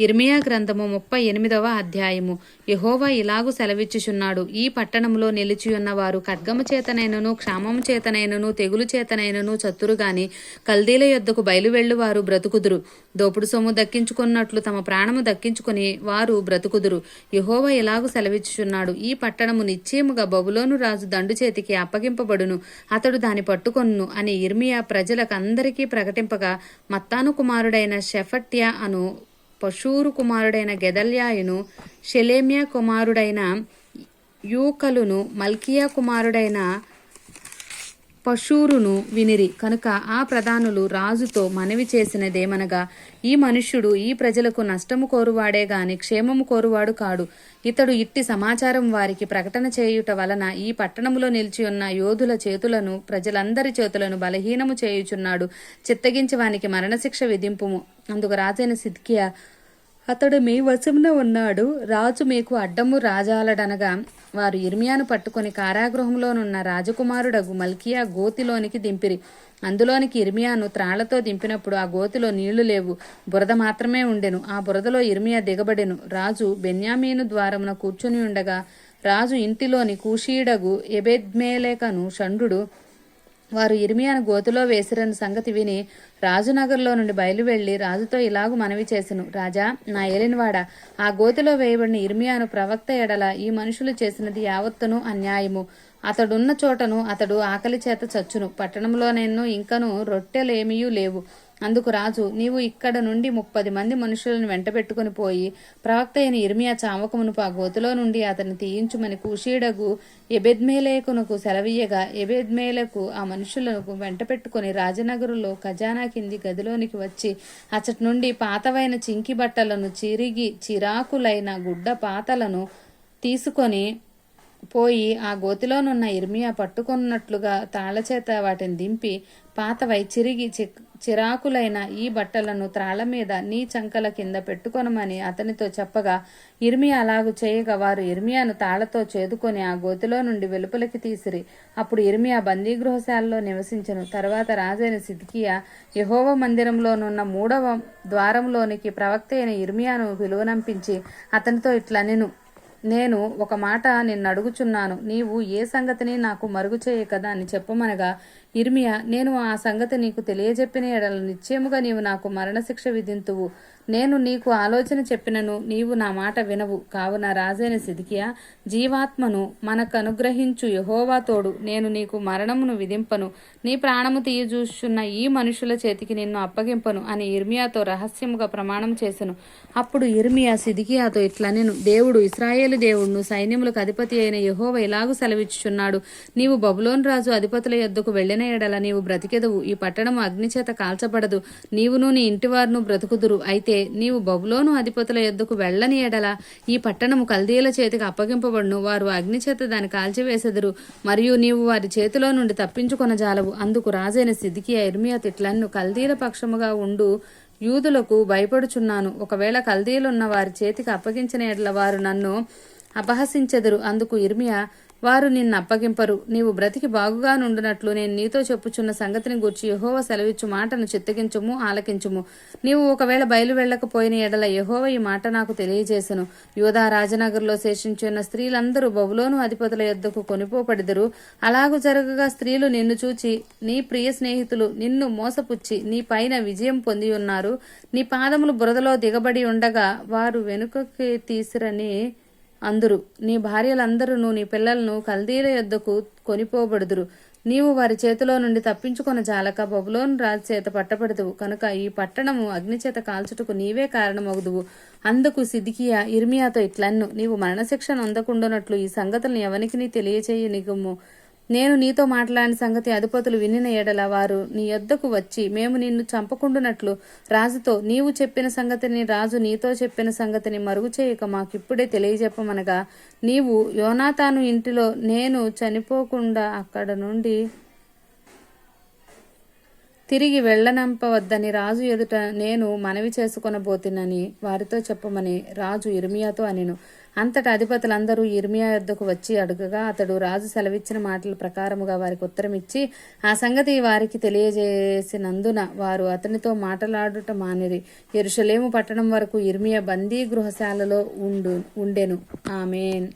ఇర్మియా గ్రంథము ముప్పై ఎనిమిదవ అధ్యాయము. యహోవా ఇలాగు సెలవిచ్చుచున్నాడు. ఈ పట్టణంలో నిలిచియున్న వారు ఖడ్గము చేతనైనను క్షామము చేతనైనను తెగులు చేతనైనను చతురుగాని కల్దీల యొద్దకు బయలువెళ్ళు వారు బ్రతుకుదురు. దోపుడు సొమ్ము దక్కించుకున్నట్లు తమ ప్రాణము దక్కించుకుని వారు బ్రతుకుదురు. యహోవా ఇలాగు సెలవిచ్చుచున్నాడు. ఈ పట్టణము నిశ్చయముగా బబులోను రాజు దండు చేతికి అప్పగింపబడును. అతడు దాని పట్టుకొన్ను అని ఇర్మియా ప్రజలకందరికీ ప్రకటింపగా మత్తాను కుమారుడైన షెఫట్యా అను పశూరు కుమారుడైన గెదల్యాయును షెలేమ్యా కుమారుడైన యూకలును మల్కియా కుమారుడైన పశూరును వినిరి. కనుక ఆ ప్రధానులు రాజుతో మనవి చేసినదేమనగా ఈ మనుష్యుడు ఈ ప్రజలకు నష్టము కోరువాడే గాని క్షేమము కోరువాడు కాడు. ఇతడు ఇట్టి సమాచారం వారికి ప్రకటన చేయుట వలన ఈ పట్టణములో నిలిచి ఉన్న యోధుల చేతులను ప్రజలందరి చేతులను బలహీనము చేయుచున్నాడు. చిత్తగించి వానికి మరణశిక్ష విధింపుము. అందుకు రాజైన సిద్కియా అతడు మీ వశమున ఉన్నాడు. రాజు మీకు అడ్డము రాజాలడనగా వారు ఇర్మియాను పట్టుకొని కారాగృహంలోనున్న రాజకుమారుడగు మల్కియా గోతిలోనికి దింపిరి. అందులోనికి ఇర్మియాను త్రాళ్ళతో దింపినప్పుడు ఆ గోతిలో నీళ్ళు లేవు. బురద మాత్రమే ఉండెను. ఆ బురదలో ఇర్మియా దిగబడెను. రాజు బెన్యామీను ద్వారమున కూర్చుని ఉండగా రాజు ఇంటిలోని కూషీడగు ఎబెద్మేలేకను షండు వారు ఇర్మియాను గోతిలో వేసిరని సంగతి విని రాజునగర్లో నుండి బయలువెళ్ళి రాజుతో ఇలాగు మనవి చేసెను. రాజా నా ఏలినవాడ ఆ గోతిలో వేయబడిన ఇర్మియాను ప్రవక్త ఎడల ఈ మనుషులు చేసినది యావత్తును అన్యాయము. అతడున్న చోటను అతడు ఆకలి చేత చచ్చును. పట్టణంలోనెన్నో ఇంకను రొట్టెలేమియూ లేవు. అందుకు రాజు నీవు ఇక్కడ నుండి ముప్పది మంది మనుషులను వెంటబెట్టుకుని పోయి ప్రవక్త అయిన ఇర్మియా చావకమునుపు ఆ గోతిలో నుండి అతన్ని తీయించుమని కుషీడగు ఎబెద్మేలేకునకు సెలవీయగా ఎబెద్మేలకు ఆ మనుషులకు వెంటపెట్టుకుని రాజనగరులో ఖజానా కింది గదిలోనికి వచ్చి అచ్చటి నుండి పాతవైన చింకి బట్టలను చిరిగి చిరాకులైన గుడ్డ పాతలను తీసుకొని పోయి ఆ గోతిలోనున్న ఇర్మియా పట్టుకున్నట్లుగా తాళచేత వాటిని దింపి పాతవై చిరిగి చిరాకులైన ఈ బట్టలను త్రాళ్ళ మీద నీ చంకల కింద పెట్టుకొనమని అతనితో చెప్పగా ఇర్మియా అలాగు చేయగా వారు ఇర్మియాను తాళ్ళతో చేదుకొని ఆ గోతిలో నుండి వెలుపలికి తీసిరి. అప్పుడు ఇర్మియా బందీగృహశాలలో నివసించను. తర్వాత రాజైన సిద్కియా యహోవ మందిరంలోనున్న మూడవ ద్వారంలోనికి ప్రవక్త అయిన ఇర్మియాను పిలువనంపించి అతనితో ఇట్లా నేను నేను ఒక మాట నిన్ను అడుగుచున్నాను నీవు ఏ సంగతిని నాకు మరుగు చేయకదా అని చెప్పమనగా ఇర్మియా నేను ఆ సంగతి నీకు తెలియజెప్పిన ఎడల నిశ్చయముగా నీవు నాకు మరణశిక్ష విధింతువు. నేను నీకు ఆలోచన చెప్పినను నీవు నా మాట వినవు. కావున రాజైన సిదికియా జీవాత్మను మనకు అనుగ్రహించు యహోవా తోడు నేను నీకు మరణమును విధింపను. నీ ప్రాణము తీయజూచున్న ఈ మనుషుల చేతికి నిన్ను అప్పగింపను అని ఇర్మియాతో రహస్యముగా ప్రమాణం చేసెను. అప్పుడు ఇర్మియా సిదికియాతో ఇట్లా నేను దేవుడు ఇస్రాయేలు దేవుడును సైన్యములకు అధిపతి అయిన యహోవ ఇలాగు సెలవిచ్చుచున్నాడు. నీవు బబులోన్ రాజు అధిపతుల యొద్దకు వెళ్ళిన ఎడల నీవు బ్రతికెదవు. ఈ పట్టణము అగ్నిచేత కాల్చబడదు. నీవును నీ ఇంటివారును బ్రతుకుదురు. అయితే నీవు బబులోను అధిపతుల ఎద్దుకు వెళ్ళని ఎడల ఈ పట్టణము కల్దీల చేతికి అప్పగింపబడును. వారు అగ్నిచేత దాన్ని కాల్చివేసెదరు. మరియు నీవు వారి చేతిలో నుండి తప్పించుకొనజాలవు అందుకు రాజైన సిద్ధికి ఇర్మియా తిట్లను కల్దీల పక్షముగా ఉండు. యూదులకు భయపడుచున్నాను. ఒకవేళ కల్దీలున్న వారి చేతికి అప్పగించిన ఎడల వారు నన్ను అపహసించెదరు. అందుకు ఇర్మియా వారు నిన్ను అప్పగింపరు నీవు బ్రతికి బాగుగా నుండునట్లు నేను నీతో చెప్పుచున్న సంగతిని గూర్చి యహోవ సెలవిచ్చు మాటను చిత్తగించుము ఆలకించుము. నీవు ఒకవేళ బయలు వెళ్ళకపోయిన ఎడల యహోవ ఈ మాట నాకు తెలియజేసెను. యోధా రాజనగర్లో శేషించున్న స్త్రీలందరూ బబులోను అధిపతుల యొద్దకు కొనిపోబడిదరు. అలాగు జరగగా స్త్రీలు నిన్ను చూచి నీ ప్రియ స్నేహితులు నిన్ను మోసపుచ్చి నీ పైన విజయం పొంది ఉన్నారు. నీ పాదములు బురదలో దిగబడి ఉండగా వారు వెనుకకి తీసిరని అందురు. నీ భార్యలందరూ నీ పిల్లలను కల్దీల యొద్దకు కొనిపోబడుదురు. నీవు వారి చేతిలో నుండి తప్పించుకొన జాలక బబులోను రాజు చేత పట్టబడదువు. కనుక ఈ పట్టణము అగ్నిచేత కాల్చుటకు నీవే కారణమగుదువు. అందుకు సిదికియా ఇర్మియాతో ఇట్లన్ను. నీవు మరణశిక్షను అందకుండానట్లు ఈ సంగతులను ఎవరికి నీ తెలియచేయనిగుము? నేను నీతో మాట్లాడిన సంగతి అధిపతులు వినిన ఎడల వారు నీ యొద్దకు వచ్చి మేము నిన్ను చంపకుండునట్లు రాజుతో నీవు చెప్పిన సంగతిని రాజు నీతో చెప్పిన సంగతిని మరుగు చేయక మాకిప్పుడే తెలియజెప్పమనగా నీవు యోనాతాను ఇంటిలో నేను చనిపోకుండా అక్కడ నుండి తిరిగి వెళ్ళనంపవద్దని రాజు ఎదుట నేను మనవి చేసుకొనబోతునని వారితో చెప్పమని రాజు ఇర్మియాతో అనెను. అంతటా అధిపతులందరూ ఇర్మియా యొద్దకు వచ్చి అడుగగా అతడు రాజు సెలవిచ్చిన మాటల ప్రకారముగా వారికి ఉత్తరం ఇచ్చి ఆ సంగతి వారికి తెలియజేసినందున వారు అతనితో మాటలాడుట మానిరి. ఎరుషలేము పట్టణం వరకు ఇర్మియా బందీ గృహశాలలో ఉండు ఉండెను. ఆమెన్.